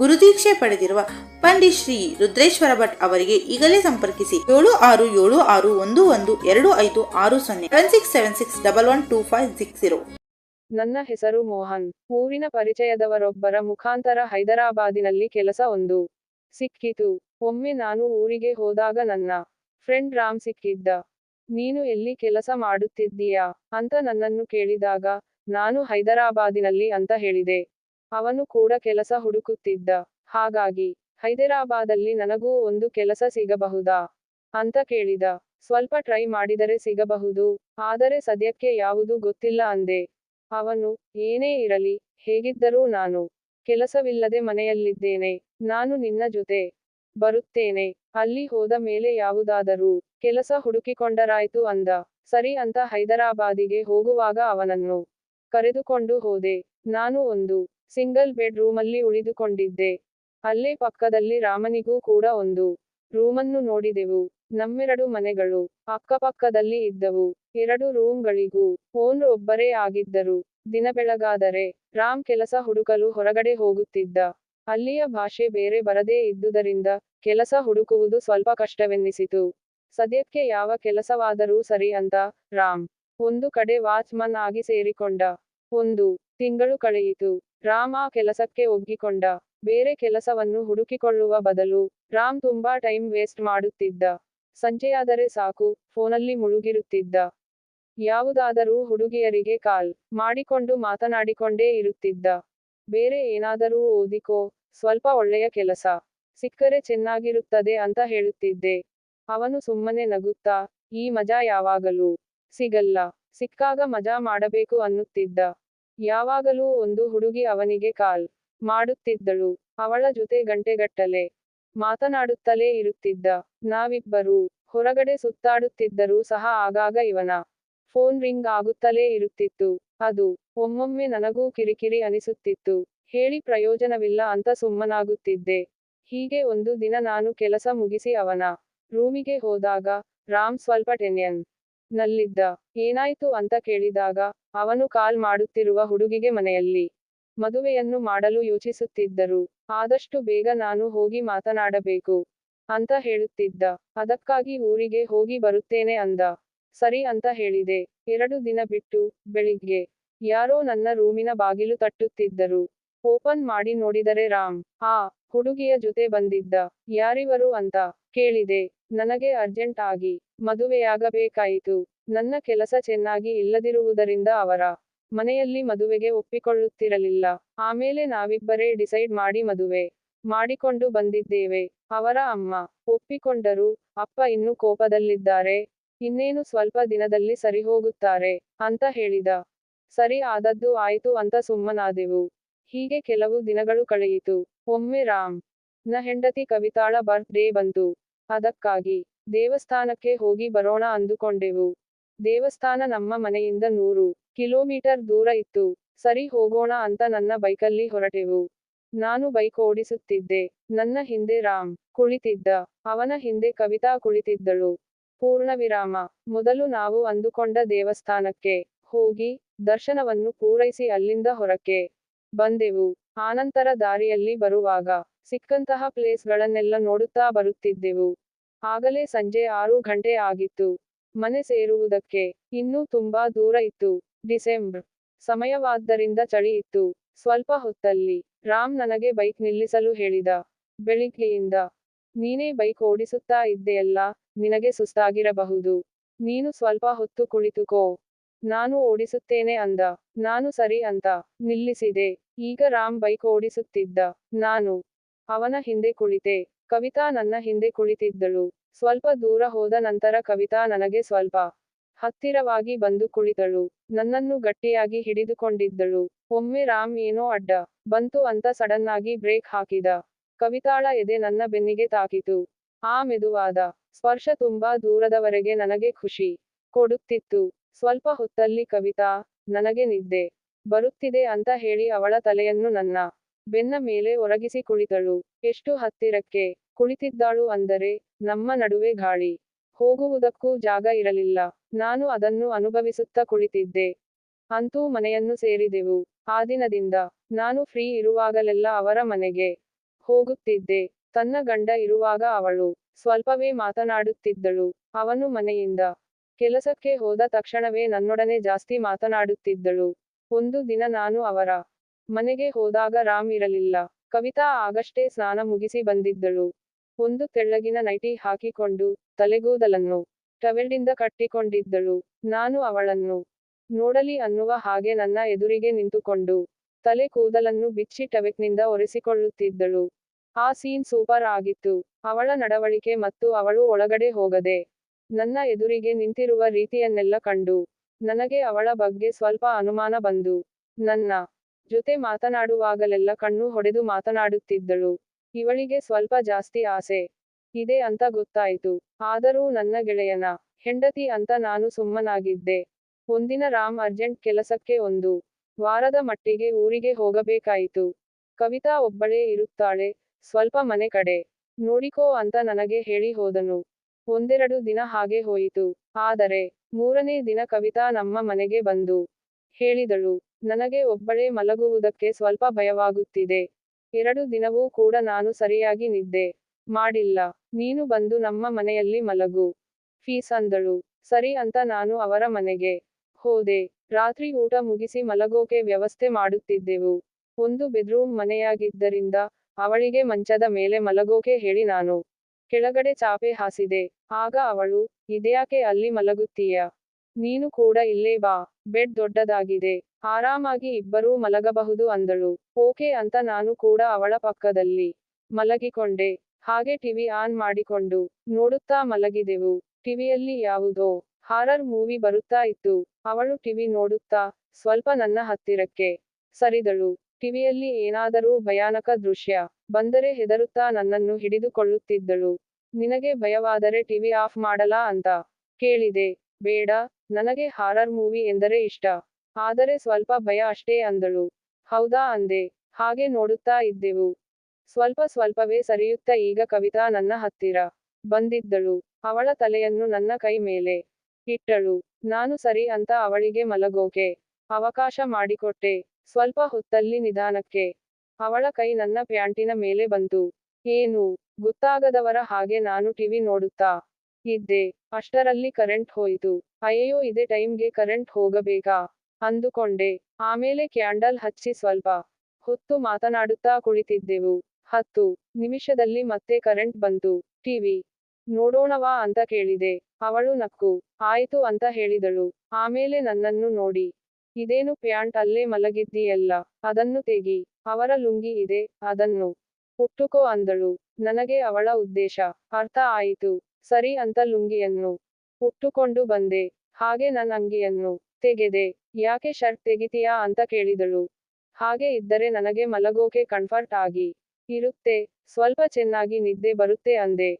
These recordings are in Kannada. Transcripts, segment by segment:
ಗುರುದೀಕ್ಷೆ ಪಡೆದಿರುವ ಪಂಡಿತ್ ಶ್ರೀ ರುದ್ರೇಶ್ವರ ಭಟ್ ಅವರಿಗೆ ಈಗಲೇ ಸಂಪರ್ಕಿಸಿ ಏಳು ಆರು ಏಳು ಆರು ಒಂದು ಒಂದು ಎರಡು ಐದು ಆರು ಸೊನ್ನೆ seven six seven six double one two five six zero ನನ್ನ ಹೆಸರು ಮೋಹನ್. ಊರಿನ ಪರಿಚಯದವರೊಬ್ಬರ ಮುಖಾಂತರ ಹೈದರಾಬಾದಿನಲ್ಲಿ ಕೆಲಸ ಒಂದು ಸಿಕ್ಕಿತು. ಒಮ್ಮೆ ನಾನು ಊರಿಗೆ ಹೋದಾಗ ನನ್ನ ಫ್ರೆಂಡ್ ರಾಮ್ ಸಿಕ್ಕಿದ್ದ. ನೀನು ಎಲ್ಲಿ ಕೆಲಸ ಮಾಡುತ್ತಿದ್ದೀಯಾ? ಅಂತ ನನ್ನನ್ನು ಕೇಳಿದಾಗ, ನಾನು ಹೈದರಾಬಾದಿನಲ್ಲಿ ಅಂತ ಹೇಳಿದೆ. ಅವನು ಕೂಡ ಕೆಲಸ ಹುಡುಕುತ್ತಿದ್ದ. ಹಾಗಾಗಿ, ಹೈದರಾಬಾದಲ್ಲಿ ನನಗೂ ಒಂದು ಕೆಲಸ ಸಿಗಬಹುದಾ? ಅಂತ ಕೇಳಿದ. ಸ್ವಲ್ಪ ಟ್ರೈ ಮಾಡಿದರೆ ಸಿಗಬಹುದು, ಆದರೆ ಸದ್ಯಕ್ಕೆ ಯಾವುದು ಗೊತ್ತಿಲ್ಲ ಅಂದೆ. ಅವನು, ಏನೇ ಇರಲಿ, ಹೇಗಿದ್ದರೂ ನಾನು ಕೆಲಸವಿಲ್ಲದೆ ಮನೆಯಲ್ಲಿದ್ದೇನೆ, ನಾನು ನಿನ್ನ ಜೊತೆ ಬರುತ್ತೇನೆ, ಅಲ್ಲಿ ಹೋದ ಮೇಲೆ ಯಾವುದಾದರೂ ಕೆಲಸ ಹುಡುಕಿಕೊಂಡರಾಯ್ತು ಅಂದ. ಸರಿ ಅಂತ ಹೈದರಾಬಾದಿಗೆ ಹೋಗುವಾಗ ಅವನನ್ನು ಕರೆದುಕೊಂಡು ಹೋದೆ. ನಾನು ಒಂದು ಸಿಂಗಲ್ ಬೆಡ್ ರೂಮಲ್ಲಿ ಉಳಿದುಕೊಂಡಿದ್ದೆ. ಅಲ್ಲೇ ಪಕ್ಕದಲ್ಲಿ ರಾಮನಿಗೂ ಕೂಡ ಒಂದು ರೂಮನ್ನು ನೋಡಿದೆವು. ನಮ್ಮೆರಡು ಮನೆಗಳು ಅಕ್ಕಪಕ್ಕದಲ್ಲಿ ಇದ್ದವು. ಎರಡು ರೂಮ್ಗಳಿಗೂ ಓನ್ ಒಬ್ಬರೇ ಆಗಿದ್ದರು. ದಿನ ಬೆಳಗಾದರೆ ರಾಮ್ ಕೆಲಸ ಹುಡುಕಲು ಹೊರಗಡೆ ಹೋಗುತ್ತಿದ್ದ. ಅಲ್ಲಿಯ ಭಾಷೆ ಬೇರೆ ಬರದೇ ಇದ್ದುದರಿಂದ ಕೆಲಸ ಹುಡುಕುವುದು ಸ್ವಲ್ಪ ಕಷ್ಟವೆನ್ನಿಸಿತು. ಸದ್ಯಕ್ಕೆ ಯಾವ ಕೆಲಸವಾದರೂ ಸರಿ ಅಂತ ರಾಮ್ ಒಂದು ಕಡೆ ವಾಚ್ಮನ್ ಆಗಿ ಸೇರಿಕೊಂಡ. ಒಂದು ತಿಂಗಳು ಕಳೆಯಿತು. ರಾಮ ಕೆಲಸಕ್ಕೆ ಒಗ್ಗಿಕೊಂಡ. ಬೇರೆ ಕೆಲಸವನ್ನು ಹುಡುಕಿಕೊಳ್ಳುವ ಬದಲು ರಾಮ್ ತುಂಬಾ ಟೈಮ್ ವೇಸ್ಟ್ ಮಾಡುತ್ತಿದ್ದ. ಸಂಜೆಯಾದರೆ ಸಾಕು, ಫೋನಲ್ಲಿ ಮುಳುಗಿರುತ್ತಿದ್ದ. ಯಾವುದಾದರೂ ಹುಡುಗಿಯರಿಗೆ ಕಾಲ್ ಮಾಡಿಕೊಂಡು ಮಾತನಾಡಿಕೊಂಡೇ ಇರುತ್ತಿದ್ದ. ಬೇರೆ ಏನಾದರೂ ಓದಿಕೋ, ಸ್ವಲ್ಪ ಒಳ್ಳೆಯ ಕೆಲಸ, ಸಿಕ್ಕರೆ ಚೆನ್ನಾಗಿರುತ್ತದೆ ಅಂತ ಹೇಳುತ್ತಿದ್ದೆ. ಅವನು ಸುಮ್ಮನೆ ನಗುತ್ತಾ, ಈ ಮಜಾ ಯಾವಾಗಲೂ ಸಿಗಲ್ಲ, ಸಿಕ್ಕಾಗ ಮಜಾ ಮಾಡಬೇಕು ಅನ್ನುತ್ತಿದ್ದ. ಯಾವಾಗಲೂ ಒಂದು ಹುಡುಗಿ ಅವನಿಗೆ ಕಾಲ್ ಮಾಡುತ್ತಿದ್ದಳು. ಅವಳ ಜೊತೆ ಗಂಟೆಗಟ್ಟಲೆ ಮಾತನಾಡುತ್ತಲೇ ಇರುತ್ತಿದ್ದ ನಾವಿಬ್ಬರೂ ಹೊರಗಡೆ ಸುತ್ತಾಡುತ್ತಿದ್ದರೂ ಸಹ ಆಗಾಗ ಇವನ ಫೋನ್ ರಿಂಗ್ ಆಗುತ್ತಲೇ ಇರುತ್ತಿತ್ತು. ಅದು ಒಮ್ಮೊಮ್ಮೆ ನನಗೂ ಕಿರಿಕಿರಿ ಅನಿಸುತ್ತಿತ್ತು. ಹೇಳಿ ಪ್ರಯೋಜನವಿಲ್ಲ ಅಂತ ಸುಮ್ಮನಾಗುತ್ತಿದ್ದೆ. ಹೀಗೆ ಒಂದು ದಿನ ನಾನು ಕೆಲಸ ಮುಗಿಸಿ ಅವನ ರೂಮಿಗೆ ಹೋದಾಗ ರಾಮ್ ಸ್ವಲ್ಪ ಟೆನ್ಯನ್ ನಲ್ಲಿದ್ದ. ಏನಾಯ್ತು ಅಂತ ಕೇಳಿದಾಗ, ಅವನು ಕಾಲ್ ಮಾಡುತ್ತಿರುವ ಹುಡುಗಿಗೆ ಮನೆಯಲ್ಲಿ ಮದುವೆಯನ್ನು ಮಾಡಲು ಯೋಚಿಸುತ್ತಿದ್ದರು. ಆದಷ್ಟು ಬೇಗ ನಾನು ಹೋಗಿ ಮಾತನಾಡಬೇಕು ಅಂತ ಹೇಳುತ್ತಿದ್ದ. ಅದಕ್ಕಾಗಿ ಊರಿಗೆ ಹೋಗಿ ಬರುತ್ತೇನೆ ಅಂದ. ಸರಿ ಅಂತ ಹೇಳಿದೆ. ಎರಡು ದಿನ ಬಿಟ್ಟು ಬೆಳಿಗ್ಗೆ ಯಾರೋ ನನ್ನ ರೂಮಿನ ಬಾಗಿಲು ತಟ್ಟುತ್ತಿದ್ದರು. ಓಪನ್ ಮಾಡಿ ನೋಡಿದರೆ ರಾಮ್, ಆ ಹುಡುಗಿಯ ಜೊತೆ ಬಂದಿದ್ದ. ಯಾರಿವರು ಅಂತ ಕೇಳಿದೆ. ನನಗೆ ಅರ್ಜೆಂಟ್ ಆಗಿ ಮದುವೆಯಾಗಬೇಕಾಯಿತು. ನನ್ನ ಕೆಲಸ ಚೆನ್ನಾಗಿ ಇಲ್ಲದಿರುವುದರಿಂದ ಅವರ ಮನೆಯಲ್ಲಿ ಮದುವೆಗೆ ಒಪ್ಪಿಕೊಳ್ಳುತ್ತಿರಲಿಲ್ಲ. ಆಮೇಲೆ ನಾವಿಬ್ಬರೇ ಡಿಸೈಡ್ ಮಾಡಿ ಮದುವೆ ಮಾಡಿಕೊಂಡು ಬಂದಿದ್ದೇವೆ. ಅವರ ಅಮ್ಮ ಒಪ್ಪಿಕೊಂಡರು, ಅಪ್ಪ ಇನ್ನು ಕೋಪದಲ್ಲಿದ್ದಾರೆ, ಇನ್ನೇನು ಸ್ವಲ್ಪ ದಿನದಲ್ಲಿ ಸರಿಹೋಗುತ್ತಾರೆ ಅಂತ ಹೇಳಿದ. ಸರಿ ಆದದ್ದು ಆಯ್ತು ಅಂತ ಸುಮ್ಮನಾದೆವು. ಹೀಗೆ ಕೆಲವು ದಿನಗಳು ಕಳೆಯಿತು. ಒಮ್ಮೆ ರಾಮ್ನ ಹೆಂಡತಿ ಕವಿತಾಳ ಬರ್ತ್ ಬಂತು. ಅದಕ್ಕಾಗಿ ದೇವಸ್ಥಾನಕ್ಕೆ ಹೋಗಿ ಬರೋಣ ಅಂದುಕೊಂಡೆವು. ದೇವಸ್ಥಾನ ನಮ್ಮ ಮನೆಯಿಂದ ನೂರು ಕಿಲೋಮೀಟರ್ ದೂರ ಇತ್ತು. ಸರಿ ಹೋಗೋಣ ಅಂತ ನನ್ನ ಬೈಕಲ್ಲಿ ಹೊರಟೆವು. ನಾನು ಬೈಕ್ ಓಡಿಸುತ್ತಿದ್ದೆ. ನನ್ನ ಹಿಂದೆ ರಾಮ್ ಕುಳಿತಿದ್ದ. ಅವನ ಹಿಂದೆ ಕವಿತಾ ಕುಳಿತಿದ್ದಳು. ಪೂರ್ಣ ವಿರಾಮ ಮೊದಲು ನಾವು ಅಂದುಕೊಂಡ ದೇವಸ್ಥಾನಕ್ಕೆ ಹೋಗಿ ದರ್ಶನವನ್ನು ಪೂರೈಸಿ ಅಲ್ಲಿಂದ ಹೊರಕ್ಕೆ ಬಂದೆವು. ಆನಂತರ ದಾರಿಯಲ್ಲಿ ಬರುವಾಗ ಸಿಕ್ಕಂತಹ ಪ್ಲೇಸ್ಗಳನ್ನೆಲ್ಲ ನೋಡುತ್ತಾ ಬರುತ್ತಿದ್ದೆವು. ಆಗಲೇ ಸಂಜೆ ಆರು ಗಂಟೆ ಆಗಿತ್ತು. ಮನೆ ಸೇರುವುದಕ್ಕೆ ಇನ್ನೂ ತುಂಬಾ ದೂರ ಇತ್ತು. ಡಿಸೆಂಬರ್. ಸಮಯವಾದ್ದರಿಂದ ಚಳಿ ಇತ್ತು. ಸ್ವಲ್ಪ ಹೊತ್ತಲ್ಲಿ ರಾಮ್ ನನಗೆ ಬೈಕ್ ನಿಲ್ಲಿಸಲು ಹೇಳಿದ. ಬೆಳಿಗ್ಗೆಯಿಂದ, ನೀನೇ ಬೈಕ್ ಓಡಿಸುತ್ತಾ ಇದ್ದೆಯಲ್ಲ, ನಿನಗೆ ಸುಸ್ತಾಗಿರಬಹುದು. ನೀನು ಸ್ವಲ್ಪ ಹೊತ್ತು ಕುಳಿತುಕೋ. ನಾನು ಓಡಿಸುತ್ತೇನೆ ಅಂದ. ನಾನು ಸರಿ ಅಂತ ನಿಲ್ಲಿಸಿದೆ. ಈಗ ರಾಮ್ ಬೈಕ್ ಓಡಿಸುತ್ತಿದ್ದ. ನಾನು ಅವನ ಹಿಂದೆ ಕುಳಿತೆ. ಕವಿತಾ ನನ್ನ ಹಿಂದೆ ಕುಳಿತಿದ್ದಳು. ಸ್ವಲ್ಪ ದೂರ ಹೋದ ನಂತರ ಕವಿತಾ ನನಗೆ ಸ್ವಲ್ಪ ಹತ್ತಿರವಾಗಿ ಬಂದು ಕುಳಿತಳು. ನನ್ನನ್ನು ಗಟ್ಟಿಯಾಗಿ ಹಿಡಿದುಕೊಂಡಿದ್ದಳು. ಒಮ್ಮೆ ರಾಮ್ ಏನೋ ಅಡ್ಡ ಬಂತು ಅಂತ ಸಡನ್ನಾಗಿ ಬ್ರೇಕ್ ಹಾಕಿದ. ಕವಿತಾಳ ಎದೆ ನನ್ನ ಬೆನ್ನಿಗೆ ತಾಕಿತು. ಆ ಮೆದುವಾದ ಸ್ಪರ್ಶ ತುಂಬಾ ದೂರದವರೆಗೆ ನನಗೆ ಖುಷಿ ಕೊಡುತ್ತಿತ್ತು. ಸ್ವಲ್ಪ ಹೊತ್ತಲ್ಲಿ ಕವಿತಾ, ನನಗೆ ನಿದ್ದೆ ಬರುತ್ತಿದೆ ಅಂತ ಹೇಳಿ ಅವಳ ತಲೆಯನ್ನು ನನ್ನ ಬೆನ್ನ ಮೇಲೆ ಒರಗಿಸಿ ಕುಳಿತಳು. ಎಷ್ಟು ಹತ್ತಿರಕ್ಕೆ? ಕುಳಿತಿದ್ದಾಳು ಅಂದರೆ ನಮ್ಮ ನಡುವೆ ಗಾಳಿ. ಹೋಗುವುದಕ್ಕೂ ಜಾಗ ಇರಲಿಲ್ಲ. ನಾನು ಅದನ್ನು ಅನುಭವಿಸುತ್ತಾ ಕುಳಿತಿದ್ದೆ. ಅಂತೂ ಮನೆಯನ್ನು ಸೇರಿದೆವು. ಆ ದಿನದಿಂದ ನಾನು ಫ್ರೀ ಇರುವಾಗಲೆಲ್ಲ ಅವರ ಮನೆಗೆ ಹೋಗುತ್ತಿದ್ದೆ. ತನ್ನ ಗಂಡ ಇರುವಾಗ ಅವಳು ಸ್ವಲ್ಪವೇ ಮಾತನಾಡುತ್ತಿದ್ದಳು. ಅವನು ಮನೆಯಿಂದ ಕೆಲಸಕ್ಕೆ ಹೋದ ತಕ್ಷಣವೇ ನನ್ನೊಡನೆ ಜಾಸ್ತಿ ಮಾತನಾಡುತ್ತಿದ್ದಳು. ಒಂದು ದಿನ ನಾನು ಅವರ ಮನೆಗೆ ಹೋದಾಗ ರಾಮ್ ಇರಲಿಲ್ಲ. ಕವಿತಾ ಆಗಷ್ಟೇ ಸ್ನಾನ ಮುಗಿಸಿ ಬಂದಿದ್ದಳು. ಒಂದು ತೆಳ್ಳಗಿನ ನೈಟಿ ಹಾಕಿಕೊಂಡು ತಲೆಗೂದಲನ್ನು ಟವೆಲ್ಡಿಂದ ಕಟ್ಟಿಕೊಂಡಿದ್ದಳು. ನಾನು ಅವಳನ್ನು ನೋಡಲಿ ಅನ್ನುವ ಹಾಗೆ ನನ್ನ ಎದುರಿಗೆ ನಿಂತುಕೊಂಡು ತಲೆ ಕೂದಲನ್ನು ಬಿಚ್ಚಿ ಟವೆಕ್ನಿಂದ ಒರೆಸಿಕೊಳ್ಳುತ್ತಿದ್ದಳು. ಆ ಸೀನ್ ಸೂಪರ್ ಆಗಿತ್ತು. ಅವಳ ನಡವಳಿಕೆ ಮತ್ತು ಅವಳು ಒಳಗಡೆ ಹೋಗದೆ ನನ್ನ ಎದುರಿಗೆ ನಿಂತಿರುವ ರೀತಿಯನ್ನೆಲ್ಲ ಕಂಡು ನನಗೆ ಅವಳ ಬಗ್ಗೆ ಸ್ವಲ್ಪ ಅನುಮಾನ ಬಂದು ನನ್ನ ಜೊತೆ ಮಾತನಾಡುವಾಗಲೆಲ್ಲ ಕಣ್ಣು ಹೊಡೆದು ಮಾತನಾಡುತ್ತಿದ್ದಳು. ಇವಳಿಗೆ ಸ್ವಲ್ಪ ಜಾಸ್ತಿ ಆಸೆ. ಇದೆ ಅಂತ ಗೊತ್ತಾಯಿತು. ಆದರೂ ನನ್ನ ಗೆಳೆಯನ, ಹೆಂಡತಿ ಅಂತ ನಾನು ಸುಮ್ಮನಾಗಿದ್ದೆ. ಒಂದಿನ ರಾಮ್ ಅರ್ಜೆಂಟ್ ಕೆಲಸಕ್ಕೆ ಒಂದು ವಾರದ ಮಟ್ಟಿಗೆ ಊರಿಗೆ ಹೋಗಬೇಕಾಯಿತು. ಕವಿತಾ ಒಬ್ಬಳೇ ಇರುತ್ತಾಳೆ, ಸ್ವಲ್ಪ ಮನೆ ಕಡೆ. ನೋಡಿಕೋ ಅಂತ ನನಗೆ ಹೇಳಿ ಹೋದನು. ಒಂದೆರಡು ದಿನ ಹಾಗೆ ಹೋಯಿತು. ಆದರೆ, ಮೂರನೇ ದಿನ ಕವಿತಾ ನಮ್ಮ ಮನೆಗೆ ಬಂದು ಹೇಳಿದಳು. ನನಗೆ ಒಬ್ಬಳೇ ಮಲಗುವುದಕ್ಕೆ ಸ್ವಲ್ಪ ಭಯವಾಗುತ್ತಿದೆ. ಎರಡು ದಿನವೂ ಕೂಡ ನಾನು ಸರಿಯಾಗಿ ನಿದ್ದೆ ಮಾಡಿಲ್ಲ. ನೀನು ಬಂದು ನಮ್ಮ ಮನೆಯಲ್ಲಿ ಮಲಗು, ಫೀಸ್ ಅಂದಳು. ಸರಿ ಅಂತ ನಾನು ಅವರ ಮನೆಗೆ ಹೋದೆ. ರಾತ್ರಿ ಊಟ ಮುಗಿಸಿ ಮಲಗೋಕೆ ವ್ಯವಸ್ಥೆ ಮಾಡುತ್ತಿದ್ದೆವು. ಒಂದು ಬೆಡ್ರೂಮ್ ಮನೆಯಾಗಿದ್ದರಿಂದ ಅವಳಿಗೆ ಮಂಚದ ಮೇಲೆ ಮಲಗೋಕೆ ಹೇಳಿ ನಾನು ಕೆಳಗಡೆ ಚಾಪೆ ಹಾಸಿದೆ. ಆಗ ಅವಳು, ಇದ್ಯಾಕೆ ಅಲ್ಲಿ ಮಲಗುತ್ತೀಯ? ನೀನು ಕೂಡ ಇಲ್ಲೇ ಬಾ. ಬೆಡ್ ದೊಡ್ಡದಾಗಿದೆ. ಆರಾಮಾಗಿ ಇಬ್ಬರೂ ಮಲಗಬಹುದು ಅಂದಳು. ಓಕೆ ಅಂತ ನಾನು ಕೂಡ ಅವಳ ಪಕ್ಕದಲ್ಲಿ ಮಲಗಿಕೊಂಡೆ. ಹಾಗೆ ಟಿವಿ ಆನ್ ಮಾಡಿಕೊಂಡು ನೋಡುತ್ತಾ ಮಲಗಿದೆವು. ಟಿವಿಯಲ್ಲಿ ಯಾವುದೋ ಹಾರರ್ ಮೂವಿ ಬರುತ್ತಾ ಇತ್ತು. ಅವಳು ಟಿವಿ ನೋಡುತ್ತಾ ಸ್ವಲ್ಪ ನನ್ನ ಹತ್ತಿರಕ್ಕೆ ಸರಿದಳು. ಟಿವಿಯಲ್ಲಿ ಏನಾದರೂ ಭಯಾನಕ ದೃಶ್ಯ ಬಂದರೆ ಹೆದರುತ್ತಾ ನನ್ನನ್ನು ಹಿಡಿದುಕೊಳ್ಳುತ್ತಿದ್ದಳು. ನಿನಗೆ ಭಯವಾದರೆ ಟಿವಿ ಆಫ್ ಮಾಡಲಾ ಅಂತ ಕೇಳಿದೆ. ಬೇಡ, ನನಗೆ ಹಾರರ್ ಮೂವಿ ಎಂದರೆ ಇಷ್ಟ. ಆದರೆ ಸ್ವಲ್ಪ ಭಯ ಅಷ್ಟೇ ಅಂದಳು. ಹೌದಾ ಅಂದೆ. ಹಾಗೆ ನೋಡುತ್ತಾ ಇದ್ದೆವು. ಸ್ವಲ್ಪ ಸ್ವಲ್ಪವೇ ಸರಿಯುತ್ತಾ ಈಗ ಕವಿತಾ ನನ್ನ ಹತ್ತಿರ ಬಂದಿದ್ದಳು. ಅವಳ ತಲೆಯನ್ನು ನನ್ನ ಕೈ ಮೇಲೆ ಇಟ್ಟಳು. ನಾನು ಸರಿ ಅಂತ ಅವಳಿಗೆ ಮಲಗೋಕೆ ಅವಕಾಶ ಮಾಡಿಕೊಟ್ಟೆ. ಸ್ವಲ್ಪ ಹೊತ್ತಲ್ಲಿ ನಿಧಾನಕ್ಕೆ ಅವಳ ಕೈ ನನ್ನ ಪ್ಯಾಂಟಿನ ಮೇಲೆ ಬಂತು. ಏನು? ಗೊತ್ತಾಗದವರ ಹಾಗೆ ನಾನು ಟಿವಿ ನೋಡುತ್ತಾ ಇದ್ದೆ. ಅಷ್ಟರಲ್ಲಿ ಕರೆಂಟ್ ಹೋಯಿತು. ಅಯ್ಯೋ ಇದೇ ಟೈಮ್ಗೆ ಕರೆಂಟ್ ಹೋಗಬೇಕಾ? ಅಂದುಕೊಂಡೆ. ಆಮೇಲೆ ಕ್ಯಾಂಡಲ್ ಹಚ್ಚಿ ಸ್ವಲ್ಪ ಹೊತ್ತು ಮಾತನಾಡುತ್ತಾ ಕುಳಿತಿದ್ದೆವು. ಹತ್ತು ನಿಮಿಷದಲ್ಲಿ ಮತ್ತೆ ಕರೆಂಟ್ ಬಂತು. ಟಿವಿ ನೋಡೋಣವಾ ಅಂತ ಕೇಳಿದೆ. ಅವಳು ನಕ್ಕು ಆಯಿತು ಅಂತ ಹೇಳಿದಳು. ಆಮೇಲೆ ನನ್ನನ್ನು ನೋಡಿ. ಇದೇನು ಪ್ಯಾಂಟ್ ಅಲ್ಲೇ ಮಲಗಿದ್ದೀಯಲ್ಲ? ಅದನ್ನು ತೆಗಿ. ಅವರ ಲುಂಗಿ ಇದೆ. ಅದನ್ನು ಹುಟ್ಟುಕೋ ಅಂದಳು. ನನಗೆ ಅವಳ ಉದ್ದೇಶ. ಅರ್ಥ ಆಯಿತು. ಸರಿ ಅಂತ ಲುಂಗಿಯನ್ನು ಹುಟ್ಟುಕೊಂಡು ಬಂದೆ. ಹಾಗೆ ನನ್ನ ಅಂಗಿಯನ್ನು ತೆಗೆದೆ. ಯಾಕೆ ಶರ್ಟ್ ತೆಗಿತೀಯಾ ಅಂತ ಕೇಳಿದಳು. ಹಾಗೆ ಇದ್ದರೆ ನನಗೆ ಮಲಗೋಕೆ ಕಂಫರ್ಟ್ ಆಗಿ ಇರುತ್ತೆ. ಸ್ವಲ್ಪ ಚೆನ್ನಾಗಿ ನಿದ್ದೆ ಬರುತ್ತೆ ಅಂದೆ.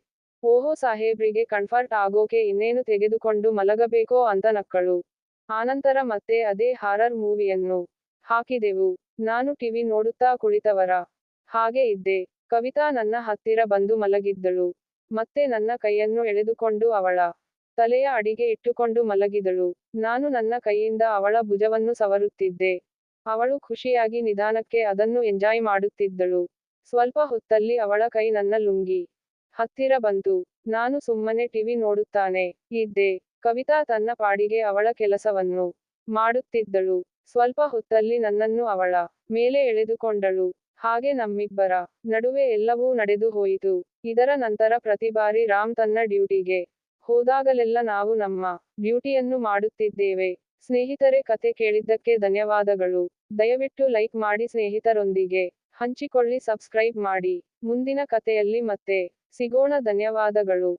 ಓಹೋ ಸಾಹೇಬ್ರಿಗೆ ಕಂಫರ್ಟ್ ಆಗೋಕೆ ಇನ್ನೇನು ತೆಗೆದುಕೊಂಡು ಮಲಗಬೇಕೋ ಅಂತ ನಕ್ಕಳು. ಆನಂತರ ಮತ್ತೆ ಅದೇ ಹಾರರ್ ಮೂವಿಯನ್ನು ಹಾಕಿದೆವು. ನಾನು ಟಿವಿ ನೋಡುತ್ತಾ ಕುಳಿತವರ. ಹಾಗೆ ಇದ್ದೆ. ಕವಿತಾ ನನ್ನ ಹತ್ತಿರ ಬಂದು ಮಲಗಿದ್ದಳು. ಮತ್ತೆ ನನ್ನ ಕೈಯನ್ನು ಎಳೆದುಕೊಂಡು ಅವಳ ತಲೆಯ ಅಡಿಗೆ ಇಟ್ಟುಕೊಂಡು ಮಲಗಿದಳು. ನಾನು ನನ್ನ ಕೈಯಿಂದ ಅವಳ ಭುಜವನ್ನು ಸವರುತ್ತಿದ್ದೆ. ಅವಳು ಖುಷಿಯಾಗಿ ನಿಧಾನಕ್ಕೆ ಅದನ್ನು ಎಂಜಾಯ್ ಮಾಡುತ್ತಿದ್ದಳು. ಸ್ವಲ್ಪ ಹೊತ್ತಲ್ಲಿ ಅವಳ ಕೈ ನನ್ನ ಲುಂಗಿ ಹತ್ತಿರ ಬಂತು. ನಾನು ಸುಮ್ಮನೆ ಟಿವಿ ನೋಡುತ್ತಾನೆ ಇದ್ದೆ. ಕವಿತಾ ತನ್ನ ಪಾಡಿಗೆ ಅವಳ ಕೆಲಸವನ್ನು ಮಾಡುತ್ತಿದ್ದಳು. ಸ್ವಲ್ಪ ಹೊತ್ತಲ್ಲಿ ನನ್ನನ್ನು ಅವಳ ಮೇಲೆ ಎಳೆದುಕೊಂಡಳು. ಹಾಗೆ ನಮ್ಮಿಬ್ಬರ ನಡುವೆ ಎಲ್ಲವೂ ನಡೆದು ಹೋಯಿತು. ಇದರ ನಂತರ ಪ್ರತಿ ಬಾರಿ ರಾಮ್ ತನ್ನ ಡ್ಯೂಟಿಗೆ ಹೋದಾಗಲೆಲ್ಲ ನಾವು ನಮ್ಮ ಡ್ಯೂಟಿಯನ್ನು ಮಾಡುತ್ತಿದ್ದೇವೆ. ಸ್ನೇಹಿತರೆ, ಕತೆ ಕೇಳಿದ್ದಕ್ಕೆ ಧನ್ಯವಾದಗಳು. ದಯವಿಟ್ಟು ಲೈಕ್ ಮಾಡಿ ಸ್ನೇಹಿತರೊಂದಿಗೆ ಹಂಚಿಕೊಳ್ಳಿ, ಸಬ್ಸ್ಕ್ರೈಬ್ ಮಾಡಿ. ಮುಂದಿನ ಕಥೆಯಲ್ಲಿ ಮತ್ತೆ ಸಿಗೋಣ. ಧನ್ಯವಾದಗಳು.